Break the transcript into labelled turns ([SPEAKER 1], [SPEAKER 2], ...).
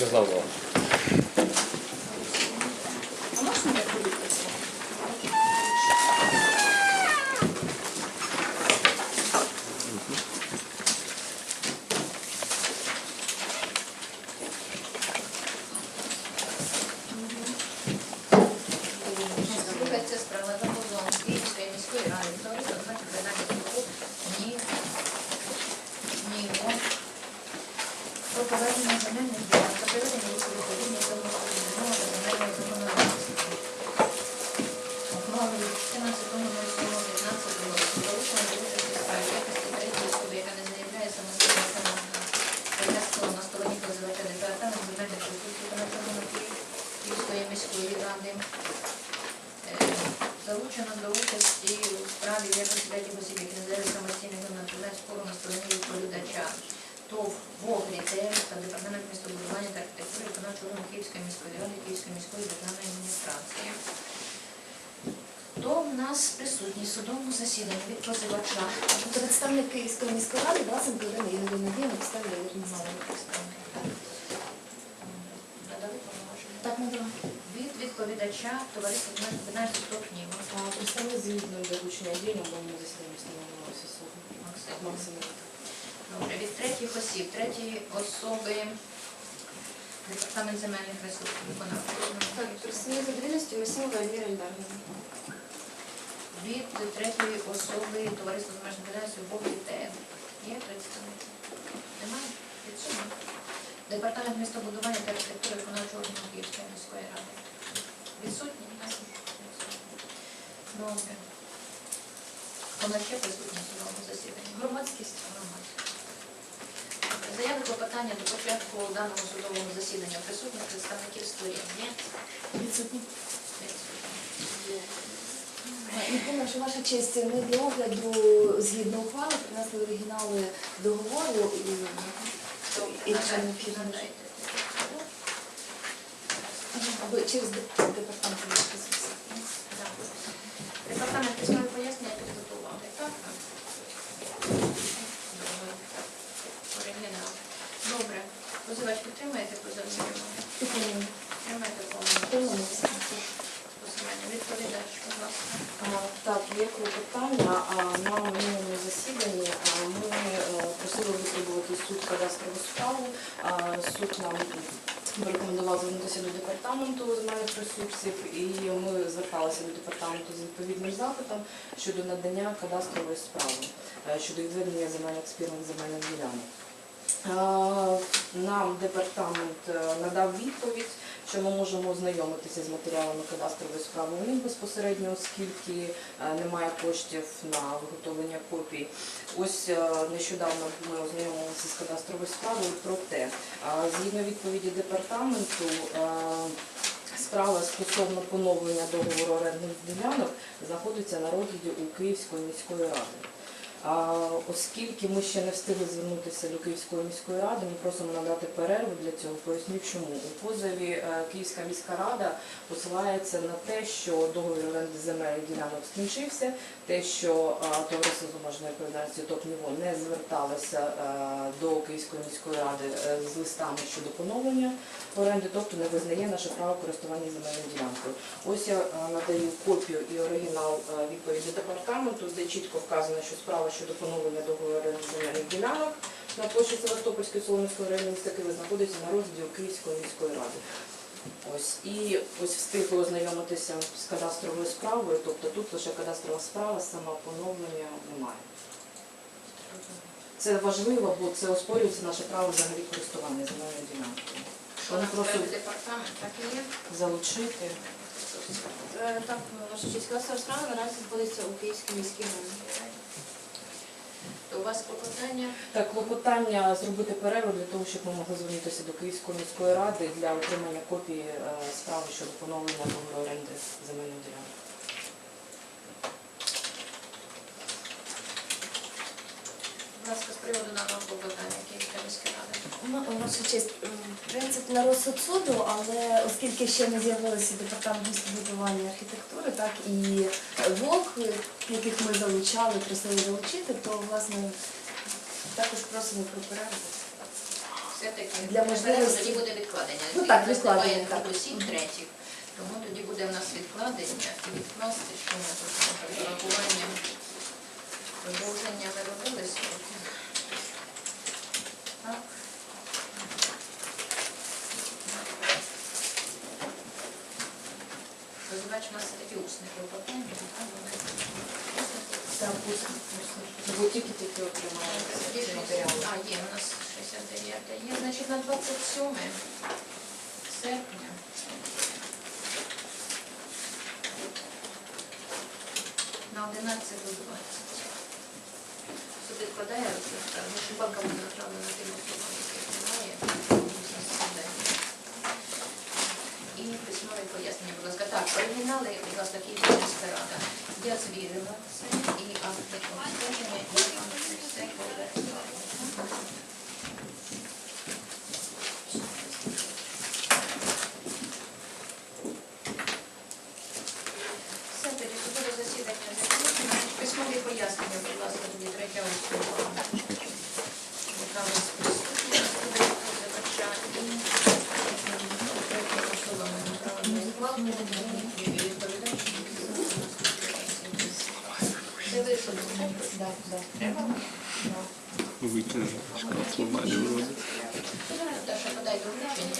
[SPEAKER 1] Мирослав Іванович.
[SPEAKER 2] А можна я подивитися?
[SPEAKER 3] Слухається справа за позовом Київської міської ради. Товариство значить передати суду ні. Ні. о. Про повернення земельних ділянок та приведення їх у відповідність до нового земельного законодавства. Ухвали від 14.07.15 року залучено до участі в справі якості третьої особи, яка не заявляє самостійно пояснила на стороні позивача департамент земельних ресурсів та національної Київської міської ради. Е, Залучено до участі у справі якості третіх осіб, які не заявляють самостійного національного спору на стороні відповідача. ТОВ ВОГ ліцею та департамент містобудування та архітектури виконавчого органу Київської міської ради, Київської міської державної адміністрації. Хто в нас присутній в судовому засіданні від позивача?
[SPEAKER 2] Представник Київської міської ради Власенко Ігорівна Надія на
[SPEAKER 3] відповідача товариства Династії Топніва.
[SPEAKER 2] А представник звітно доручення ділянок в моєму засіданні встановлювався суд.
[SPEAKER 3] Максим.
[SPEAKER 2] Максим.
[SPEAKER 3] Добре, від третіх осіб, третьої особи департамент земельних ресурсів виконавчого.
[SPEAKER 2] Так, представник задовільності Масімова Ельвіра Ільдарівна.
[SPEAKER 3] Від третьої особи товариства з межних федерації Бог ТН. Є представник? Немає? Відсутні. Департамент містобудування та архітектури виконавчого органу Київської міської ради. Відсутні? Добре. Вона ще присутня в судовому засіданні.
[SPEAKER 2] Громадськість.
[SPEAKER 3] Заяви клопотання до початку даного судового засідання присутніх представників сторін. Ні?
[SPEAKER 2] Відсутні.
[SPEAKER 3] Відсутні.
[SPEAKER 2] Напевно, що ваша честь, ми для огляду згідно ухвали принесли оригінали договору і, і.
[SPEAKER 3] Надайте.
[SPEAKER 2] Або через департамент.
[SPEAKER 3] Так. Департамент письмове пояснення підготували. Так? Добре. Оригінал. Добре. Позивач підтримаєте позивну?
[SPEAKER 2] Підтримуємо.
[SPEAKER 3] Повністю? Посилання. Відповідач, будь ласка.
[SPEAKER 4] Так, є клопотання. На минулому засіданні ми е, просили витребувати суд кадастрову справу. Суд нам рекомендував звернутися до департаменту земельних ресурсів, і ми зверталися до департаменту з відповідним запитом щодо надання кадастрової справи, е, щодо відведення земельних спірних земельних ділянок. Е, Нам департамент е, надав відповідь, що ми можемо ознайомитися з матеріалами кадастрової справи у них безпосередньо, оскільки е, немає коштів на виготовлення копій. Ось е, нещодавно ми ознайомилися з кадастровою справою, проте е, згідно відповіді департаменту. Справа стосовно поновлення договору орендних ділянок знаходиться на розгляді у Київської міської ради. Оскільки ми ще не встигли звернутися до Київської міської ради, ми просимо надати перерву для цього. Поясню чому. У позові е, Київська міська рада посилається на те, що договір оренди земельних ділянок скінчився, те, що е, товариство з обмеженою відповідальністю ТОП-НІВО не зверталося е, до Київської міської ради з листами щодо поновлення оренди, тобто не визнає наше право користування земельною ділянкою. Ось я надаю копію і оригінал відповіді департаменту, де чітко вказано, що справа щодо поновлення договору земельних ділянок на площі Севастопольської Солом'янської району міста Києва знаходиться на розгляді Київської міської ради. Ось і ось встигли ознайомитися з кадастровою справою, тобто тут лише кадастрова справа, сама поновлення немає. Це важливо, бо це оспорюється наше право взагалі користування земельною ділянкою.
[SPEAKER 3] Що
[SPEAKER 4] Вони просто
[SPEAKER 3] департамент, так і є?
[SPEAKER 4] залучити.
[SPEAKER 2] Е, Так, ваша честь, касова справа наразі знаходиться у Київській міській раді.
[SPEAKER 3] У вас клопотання
[SPEAKER 4] Так, клопотання зробити перерву для того, щоб ми могли звернутися до Київської міської ради для отримання копії е, справи щодо поновлення договору оренди земельної ділянки.
[SPEAKER 3] Будь ласка, з приводу даного клопотання рада.
[SPEAKER 2] Ну, Ваша честь, м, принципі, на розсуд суду, але оскільки ще не з'явилися департамент містобудування архітектури, так і ВОК, яких ми залучали, просили залучити, то власне також просимо про перерву.
[SPEAKER 3] все-таки
[SPEAKER 2] Для можливості-
[SPEAKER 3] тоді буде відкладення.
[SPEAKER 2] Ну так, відкладення, так.
[SPEAKER 3] осіб третіх. Тому тоді буде в нас відкладення і відкласти, що ми тут з урахуванням продовження ми робили сроки. Так. Позивач у нас вони
[SPEAKER 4] Так, усно, усно. Бо тільки тільки отримали матеріали.
[SPEAKER 3] А, є, у нас 69 є. Значить, на 27 серпня. На 11 до 20. Суд відкладає розгляд, наша банка буде направлена тим особам, немає. на засідання. І письмове пояснення, будь ласка. Оригінали, будь ласка, Київська міська рада. Я звірила це і повернула. Все, тоді судове засідання закінчено. Письмові пояснення, будь ласка, тоді третя особа. Яка у нас присутня, буде позивача і третя особа ми направили укладку і відповідач. Це ви що думаєте?
[SPEAKER 4] Да, да.
[SPEAKER 3] Треба?
[SPEAKER 1] Викинули. Слова не вроде.
[SPEAKER 3] Даша, подай доручення.